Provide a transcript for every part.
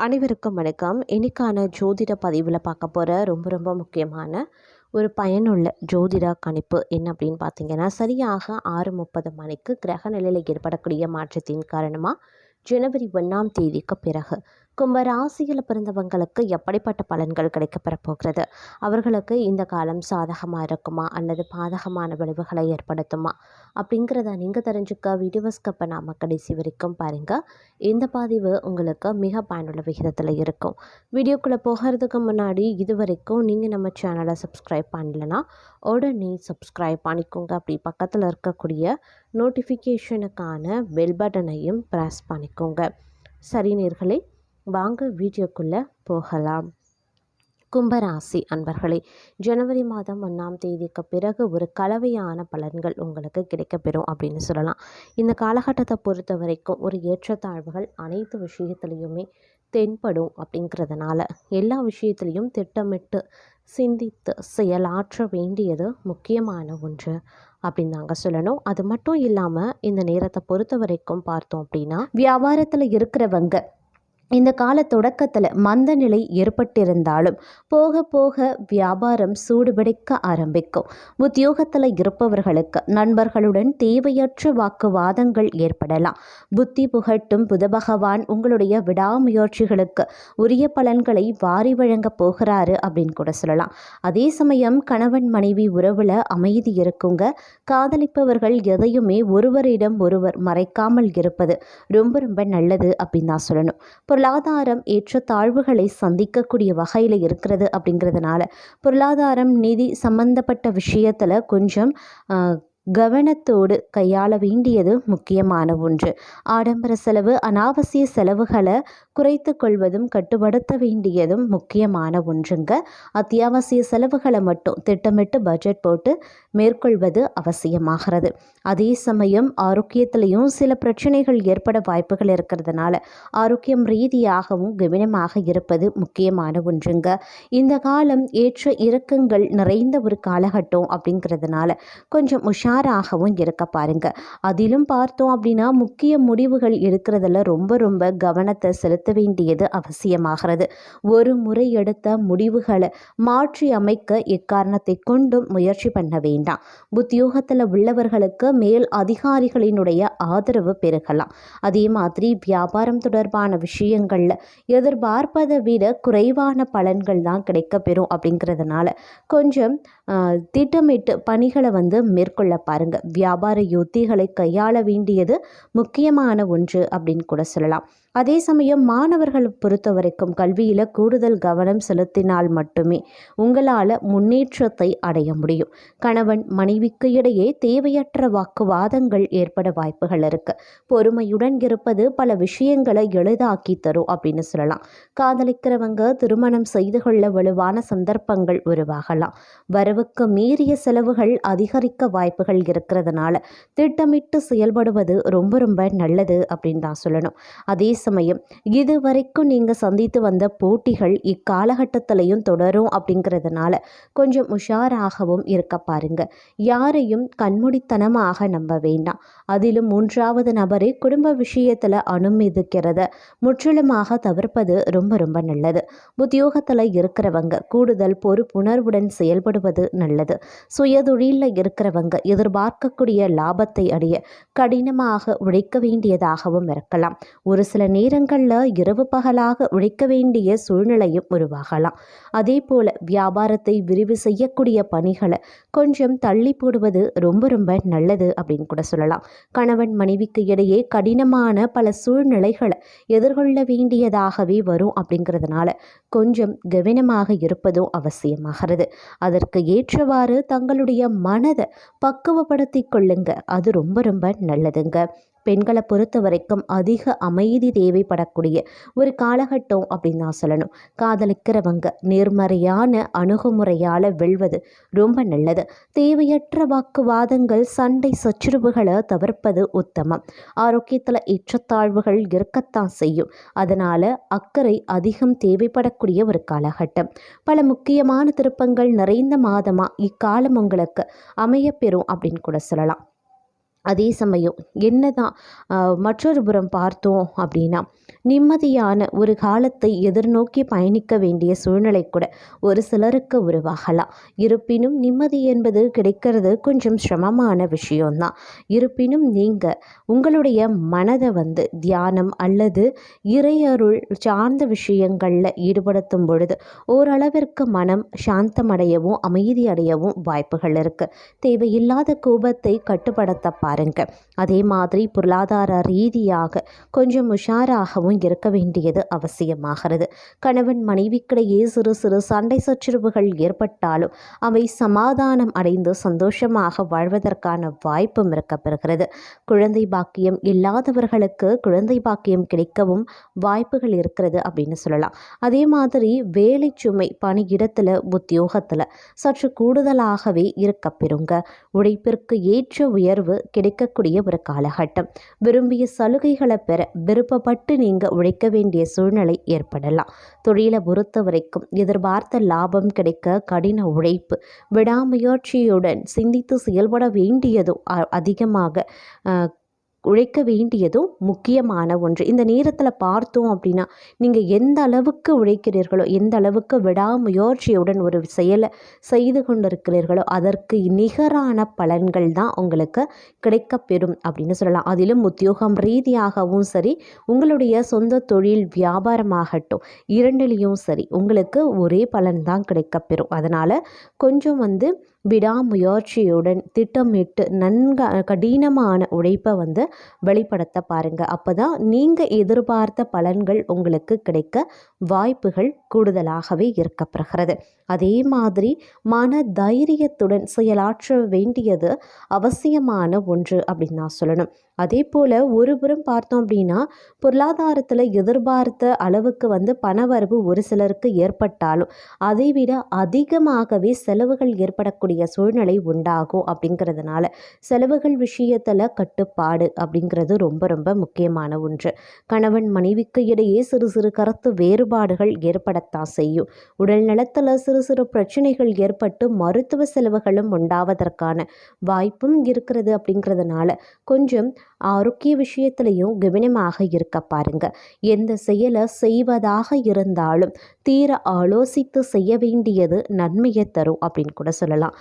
அனைவருக்கும் வணக்கம். இன்றைக்கான ஜோதிட பதிவில் பார்க்க போகிற ரொம்ப ரொம்ப முக்கியமான ஒரு பயனுள்ள ஜோதிட கணிப்பு என்ன அப்படின்னு பார்த்தீங்கன்னா சரியாக ஆறு முப்பது மணிக்கு கிரக நிலையில் ஏற்படக்கூடிய மாற்றத்தின் காரணமாக ஜனவரி ஒன்றாம் தேதிக்கு பிறகு கும்ப ராசியில் பிறந்தவங்களுக்கு எப்படிப்பட்ட பலன்கள் கிடைக்கப்பெற போகிறது அவர்களுக்கு இந்த காலம் சாதகமாக இருக்குமா? அல்லது பாதகமான விளைவுகளை ஏற்படுத்துமா? அப்படிங்கிறத நீங்கள் தெரிஞ்சுக்க வீடியோஸ்க்கு நாம் கடைசி வரைக்கும் பாருங்கள் இந்த பதிவு உங்களுக்கு மிக பயனுள்ள விகிதத்தில் இருக்கும். வீடியோக்குள்ளே போகிறதுக்கு முன்னாடி இது வரைக்கும் நீங்கள் நம்ம சேனலை சப்ஸ்கிரைப் பண்ணலன்னா உடனே சப்ஸ்கிரைப் பண்ணிக்கோங்க. அப்படி பக்கத்தில் இருக்கக்கூடிய நோட்டிஃபிகேஷனுக்கான பெல் பட்டனையும் ப்ரெஸ் பண்ணிக்கோங்க. சரி நேர்களே வாங்க வீடியோக்குள்ளே போகலாம். கும்பராசி அன்பர்களே ஜனவரி மாதம் ஒன்றாம் தேதிக்கு பிறகு ஒரு கலவையான பலன்கள் உங்களுக்கு கிடைக்கப்பெறும் அப்படின்னு சொல்லலாம். இந்த காலகட்டத்தை பொறுத்த வரைக்கும் ஒரு ஏற்றத்தாழ்வுகள் அனைத்து விஷயத்துலேயுமே தென்படும் அப்படிங்கிறதுனால எல்லா விஷயத்துலேயும் திட்டமிட்டு சிந்தித்து செயலாற்ற வேண்டியது முக்கியமான ஒன்று அப்படின்னு நாங்கள் சொல்லணும். அது மட்டும் இல்லாமல் இந்த நேரத்தை பொறுத்த வரைக்கும் பார்த்தோம் அப்படின்னா வியாபாரத்தில் இருக்கிறவங்க இந்த கால தொடக்கத்தில் மந்த நிலை ஏற்பட்டிருந்தாலும் போக போக வியாபாரம் சூடுபிடிக்க ஆரம்பிக்கும். உத்தியோகத்தில் இருப்பவர்களுக்கு நண்பர்களுடன் தேவையற்ற வாக்குவாதங்கள் ஏற்படலாம். புத்தி புகட்டும் புத பகவான் உங்களுடைய விடாமுயற்சிகளுக்கு உரிய பலன்களை வாரி வழங்க போகிறாரு அப்படின்னு கூட சொல்லலாம். அதே சமயம் கணவன் மனைவி உறவில் அமைதி இருக்குங்க. காதலிப்பவர்கள் எதையுமே ஒருவரிடம் ஒருவர் மறைக்காமல் இருப்பது ரொம்ப ரொம்ப நல்லது அப்படின்னு தான் சொல்லணும். பொருளாதாரம் ஏற்ற தாழ்வுகளை சந்திக்கக்கூடிய வகையில் இருக்கிறது அப்படிங்கிறதுனால பொருளாதாரம் நிதி சம்பந்தப்பட்ட விஷயத்தில் கொஞ்சம் கவனத்தோடு கையாள வேண்டியது முக்கியமான ஒன்று. ஆடம்பர செலவு அனாவசிய செலவுகளை குறைத்து கொள்வதும் கட்டுப்படுத்த வேண்டியதும் முக்கியமான ஒன்றுங்க. அத்தியாவசிய செலவுகளை மட்டும் திட்டமிட்டு பட்ஜெட் போட்டு மேற்கொள்வது அவசியமாகிறது. அதே சமயம் ஆரோக்கியத்திலையும் சில பிரச்சனைகள் ஏற்பட வாய்ப்புகள் இருக்கிறதுனால ஆரோக்கியம் ரீதியாகவும் கவனமாக இருப்பது முக்கியமான ஒன்றுங்க. இந்த காலம் ஏற்ற இறக்கங்கள் நிறைந்த ஒரு காலகட்டம் அப்படிங்கிறதுனால கொஞ்சம் உஷார் தயாராகவும் இருக்க பாருங்க. அதிலும் பார்த்தோம் அப்படின்னா முக்கிய முடிவுகள் எடுக்கிறதுல ரொம்ப ரொம்ப கவனத்தை செலுத்த வேண்டியது அவசியமாகிறது. ஒரு முறை எடுத்த முடிவுகளை மாற்றி அமைக்க எக்காரணத்தை கொண்டும் முயற்சி பண்ண வேண்டாம். உத்தியோகத்தில் உள்ளவர்களுக்கு மேல் அதிகாரிகளினுடைய ஆதரவு பெருகலாம். அதே மாதிரி வியாபாரம் தொடர்பான விஷயங்களில் எதிர்பார்ப்பதை விட குறைவான பலன்கள் தான் கிடைக்கப்பெறும் அப்படிங்கிறதுனால கொஞ்சம் திட்டமிட்டு பணிகளை வந்து மேற்கொள்ள பாருங்கள் வியாபார யுத்திகளை கையாள வேண்டியது முக்கியமான ஒன்று அப்படின்னு கூட சொல்லலாம். அதே சமயம் மாணவர்களை பொறுத்த வரைக்கும் கல்வியில் கூடுதல் கவனம் செலுத்தினால் மட்டுமே உங்களால் முன்னேற்றத்தை அடைய முடியும். கணவன் மனைவிக்கு இடையே தேவையற்ற வாக்குவாதங்கள் ஏற்பட வாய்ப்புகள் இருக்கு. பொறுமையுடன் இருப்பது பல விஷயங்களை எளிதாக்கி தரும் அப்படின்னு சொல்லலாம். காதலிக்கிறவங்க திருமணம் செய்து கொள்ள வலுவான சந்தர்ப்பங்கள் உருவாகலாம். வரவுக்கு மீறிய செலவுகள் அதிகரிக்க வாய்ப்புகள் இருக்கிறதுனால திட்டமிட்டு செயல்படுவது ரொம்ப ரொம்ப நல்லது அப்படின்னு தான் சொல்லணும். அதே சமயம். இதுவரைக்கும் நீங்கள் சந்தித்து வந்த போட்டிகள் இக்காலகட்டத்திலையும் தொடரும் அப்படிங்கிறதுனால கொஞ்சம் உஷாராகவும் இருக்க பாருங்க. யாரையும் கண்மூடித்தனமாக நம்ப வேண்டாம். அதிலும் மூன்றாவது நபரை குடும்ப விஷயத்தில் அனுமதிக்கிறத முற்றிலுமாக தவிர்ப்பது ரொம்ப ரொம்ப நல்லது. உத்தியோகத்தில் இருக்கிறவங்க கூடுதல் பொறுப்புணர்வுடன் செயல்படுவது நல்லது. சுயதொழிலில் இருக்கிறவங்க எதிர்பார்க்கக்கூடிய லாபத்தை அடைய கடினமாக உழைக்க வேண்டியதாகவும் இருக்கலாம். ஒரு சில நேரங்களில் இரவு பகலாக உழைக்க வேண்டிய சூழ்நிலையும் உருவாகலாம். அதே போல் வியாபாரத்தை விரிவு செய்யக்கூடிய பணிகளை கொஞ்சம் தள்ளி போடுவது ரொம்ப ரொம்ப நல்லது அப்படின்னு கூட சொல்லலாம். கணவன் மனைவிக்கு இடையே கடினமான பல சூழ்நிலைகளை எதிர்கொள்ள வேண்டியதாகவே வரும் அப்படிங்கிறதுனால கொஞ்சம் கவனமாக இருப்பதும் அவசியமாகிறது. அதற்கு ஏற்றவாறு தங்களுடைய மனதை பக்குவப்படுத்தி கொள்ளுங்க. அது ரொம்ப ரொம்ப நல்லதுங்க. பெண்களை பொறுத்த வரைக்கும் அதிக அமைதி தேவைப்படக்கூடிய ஒரு காலகட்டம் அப்படின்னு தான் சொல்லணும். காதலிக்கிறவங்க நேர்மறையான அணுகுமுறையால் வெல்வது ரொம்ப நல்லது. தேவையற்ற வாக்குவாதங்கள் சண்டை சச்சுரவுகளை தவிர்ப்பது உத்தமம். ஆரோக்கியத்தில் ஏற்றத்தாழ்வுகள் இருக்கத்தான் செய்யும். அதனால் அக்கறை அதிகம் தேவைப்படக்கூடிய ஒரு காலகட்டம். பல முக்கியமான திருப்பங்கள் நிறைந்த மாதமாக இக்காலம் உங்களுக்கு அமையப்பெறும் அப்படின்னு கூட சொல்லலாம். அதே சமயம் என்னதான் மற்றொரு புறம் பார்த்தோம் அப்படின்னா நிம்மதியான ஒரு காலத்தை எதிர்நோக்கி பயணிக்க வேண்டிய சூழ்நிலை கூட ஒரு சிலருக்கு உருவாகலாம். இருப்பினும் நிம்மதி என்பது கிடைக்கிறது கொஞ்சம் சிரமமான விஷயம்தான். இருப்பினும் நீங்கள் உங்களுடைய மனதை வந்து தியானம் அல்லது இறையருள் சார்ந்த விஷயங்களில் ஈடுபடுத்தும் பொழுது ஓரளவிற்கு மனம் சாந்தமடையவும் அமைதி அடையவும் வாய்ப்புகள் இருக்குது தேவையில்லாத கோபத்தை கட்டுப்படுத்த பாருங்க. அதே மாதிரி பொருளாதார ரீதியாக கொஞ்சம் உஷாராகவும் இருக்க வேண்டியது அவசியமாகிறது. கணவன் மனைவிக்கிடையே சிறு சிறு சண்டை சச்சரவுகள் ஏற்பட்டாலும் அவை சமாதானம் அடைந்து சந்தோஷமாக வாழ்வதற்கான வாய்ப்பும் இருக்கப்பெறுகிறது. குழந்தை பாக்கியம் இல்லாதவர்களுக்கு குழந்தை பாக்கியம் கிடைக்கவும் வாய்ப்புகள் இருக்கிறது அப்படின்னு சொல்லலாம். அதே மாதிரி வேலை சுமை பணியிடத்தில் உத்தியோகத்தில் சற்று கூடுதலாகவே இருக்கப்பெறுங்க. உழைப்பிற்கு ஏற்ற உயர்வு கிடைக்கக்கூடிய ஒரு காலகட்டம். விரும்பிய சலுகைகளை பெற விருப்பப்பட்டு நீங்கள் உழைக்க வேண்டிய சூழ்நிலை ஏற்படலாம். தொழிலை பொறுத்த வரைக்கும் எதிர்பார்த்த லாபம் கிடைக்க கடின உழைப்பு விடாமுயற்சியுடன் சிந்தித்து செயல்பட வேண்டியதும் அதிகமாக உழைக்க வேண்டியதும் முக்கியமான ஒன்று. இந்த நேரத்தில் பார்த்தோம் அப்படின்னா நீங்கள் எந்த அளவுக்கு உழைக்கிறீர்களோ எந்த அளவுக்கு விடாமுயற்சியுடன் ஒரு செயலை செய்து கொண்டிருக்கிறீர்களோ அதற்கு நிகரான பலன்கள் தான் உங்களுக்கு கிடைக்கப்பெறும் அப்படின்னு சொல்லலாம். அதிலும் உத்தியோகம் ரீதியாகவும் சரி உங்களுடைய சொந்த தொழில் வியாபாரமாகட்டும் இரண்டிலையும் சரி உங்களுக்கு ஒரே பலன் தான் கிடைக்கப்பெறும். அதனால் கொஞ்சம் வந்து விடாமுயற்சியுடன் திட்டமிட்டு நன்க கடினமான உழைப்பை வந்து வெளிப்படுத்த பாருங்கள் அப்போ தான் நீங்கள் எதிர்பார்த்த பலன்கள் உங்களுக்கு கிடைக்க வாய்ப்புகள் கூடுதலாகவே இருக்கப்படுகிறது அதே மாதிரி மன தைரியத்துடன் செயலாற்ற வேண்டியது அவசியமான ஒன்று அப்படின்னு நான் சொல்லணும். அதே போல் ஒருபுறம் பார்த்தோம் அப்படின்னா பொருளாதாரத்தில் எதிர்பார்த்த அளவுக்கு வந்து பணவரவு ஒரு சிலருக்கு ஏற்பட்டாலும் அதைவிட அதிகமாகவே செலவுகள் ஏற்படக்கூடிய சூழ்நிலை உண்டாகும் அப்படிங்கிறதுனால செலவுகள் விஷயத்தில் கட்டுப்பாடு அப்படிங்கிறது ரொம்ப ரொம்ப முக்கியமான ஒன்று. கணவன் மனைவிக்கு இடையே சிறு சிறு கருத்து வேறுபாடுகள் ஏற்படத்தான் செய்யும். உடல் நலத்தில் சிறு சிறு பிரச்சனைகள் ஏற்பட்டு மருத்துவ செலவுகளும் உண்டாவதற்கான வாய்ப்பும் இருக்கிறது அப்படிங்கிறதுனால கொஞ்சம் ஆரோக்கிய விஷயத்திலையும் கவனமாக இருக்க பாருங்க. எந்த செயலை செய்வதாக இருந்தாலும் தீர ஆலோசித்து செய்ய வேண்டியது நன்மையை தரும் அப்படின்னு கூட சொல்லலாம்.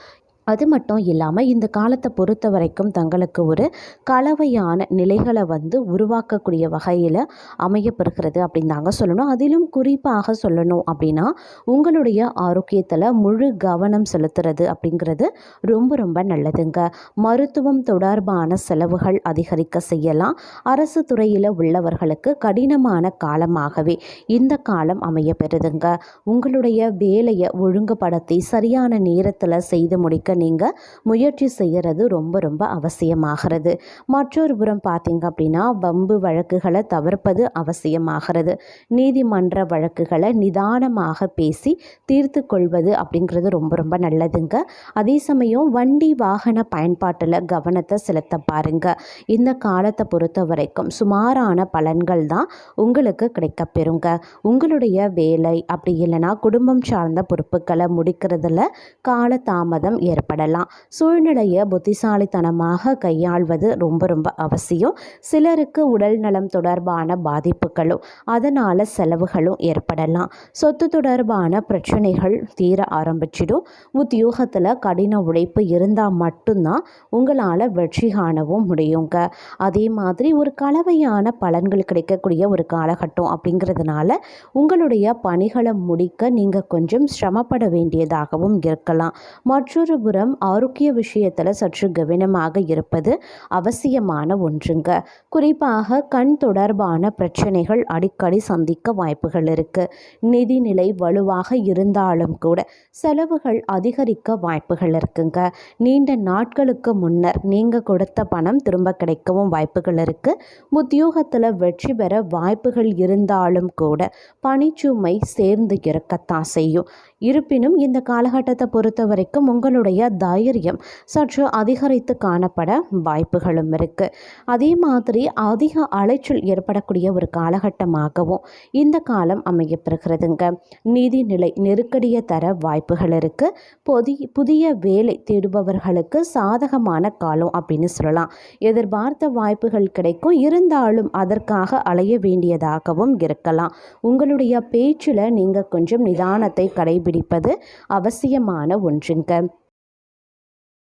அது மட்டும் இல்லாமல் இந்த காலத்தை பொறுத்த வரைக்கும் தங்களுக்கு ஒரு கலவையான நிலைகளை வந்து உருவாக்கக்கூடிய வகையில் அமையப்பெறுகிறது அப்படின்னு தாங்க சொல்லணும். அதிலும் குறிப்பாக சொல்லணும் அப்படின்னா உங்களுடைய ஆரோக்கியத்தில் முழு கவனம் செலுத்துறது அப்படிங்கிறது ரொம்ப ரொம்ப நல்லதுங்க. மருத்துவம் தொடர்பான செலவுகள் அதிகரிக்க செய்யலாம். அரசு துறையில் உள்ளவர்களுக்கு கடினமான காலமாகவே இந்த காலம் அமைய பெறுதுங்க உங்களுடைய வேலையை ஒழுங்குபடுத்தி சரியான நேரத்தில் செய்து முடிக்க நீங்கள் முயற்சி செய்கிறது ரொம்ப ரொம்ப அவசியமாகிறது. மற்றொரு புறம் பார்த்தீங்க அப்படின்னா வம்பு வழக்குகளை தவிர்ப்பது அவசியமாகிறது. நீதிமன்ற வழக்குகளை நிதானமாக பேசி தீர்த்து கொள்வது அப்படிங்கிறது ரொம்ப ரொம்ப நல்லதுங்க. அதே சமயம் வண்டி வாகன பயன்பாட்டில் கவனத்தை செலுத்த பாருங்க. இந்த காலத்தை பொறுத்த வரைக்கும் சுமாரான பலன்கள் தான் உங்களுக்கு கிடைக்கப்பெறுங்க உங்களுடைய வேலை அப்படி இல்லைன்னா குடும்பம் சார்ந்த பொறுப்புகளை முடிக்கிறதுல காலதாமதம் ஏற்படலாம் சூழ்நிலையை புத்திசாலித்தனமாக கையாள்வது ரொம்ப ரொம்ப அவசியம். சிலருக்கு உடல் நலம் தொடர்பான பாதிப்புகளும் அதனால் செலவுகளும் ஏற்படலாம். சொத்து தொடர்பான பிரச்சனைகள் தீர ஆரம்பிச்சிடும். உத்தியோகத்தில் கடின உழைப்பு இருந்தால் மட்டும்தான் உங்களால் வெற்றி காணவும் முடியுங்க. அதே மாதிரி ஒரு கலவையான பலன்கள் கிடைக்கக்கூடிய ஒரு காலகட்டம் அப்படிங்கிறதுனால உங்களுடைய பணிகளை முடிக்க நீங்கள் கொஞ்சம் சிரமப்பட வேண்டியதாகவும் இருக்கலாம். மற்றொரு மறுபுறம் ஆரோக்கிய விஷயத்தில் சற்று கவனமாக இருப்பது அவசியமான ஒன்றுங்க. குறிப்பாக கண் தொடர்பான பிரச்சனைகள் அடிக்கடி சந்திக்க வாய்ப்புகள் இருக்குது நிதிநிலை வலுவாக இருந்தாலும் கூட செலவுகள் அதிகரிக்க வாய்ப்புகள் இருக்குங்க. நீண்ட நாட்களுக்கு முன்னர் நீங்கள் கொடுத்த பணம் திரும்ப கிடைக்கவும் வாய்ப்புகள் இருக்குது உத்தியோகத்தில் வெற்றி பெற வாய்ப்புகள் இருந்தாலும் கூட பணிச்சுமை சேர்ந்து இருக்கத்தான் செய்யும். இருப்பினும் இந்த காலகட்டத்தை பொறுத்த வரைக்கும் உங்களுடைய உங்களுடைய தைரியம் சற்று அதிகரித்து காணப்பட வாய்ப்புகளும் இருக்குது அதே மாதிரி அதிக அலைச்சல் ஏற்படக்கூடிய ஒரு காலகட்டமாகவும் இந்த காலம் அமையப்பெறுகிறதுங்க. நிதிநிலை நெருக்கடியை தர வாய்ப்புகள் இருக்குது பொதி புதிய வேலை தேடுபவர்களுக்கு சாதகமான காலம் அப்படின்னு சொல்லலாம். எதிர்பார்த்த வாய்ப்புகள் கிடைக்கும். இருந்தாலும் அதற்காக அலைய வேண்டியதாகவும் இருக்கலாம். உங்களுடைய பேச்சில் நீங்கள் கொஞ்சம் நிதானத்தை கடைபிடிப்பது அவசியமான ஒன்றுங்க.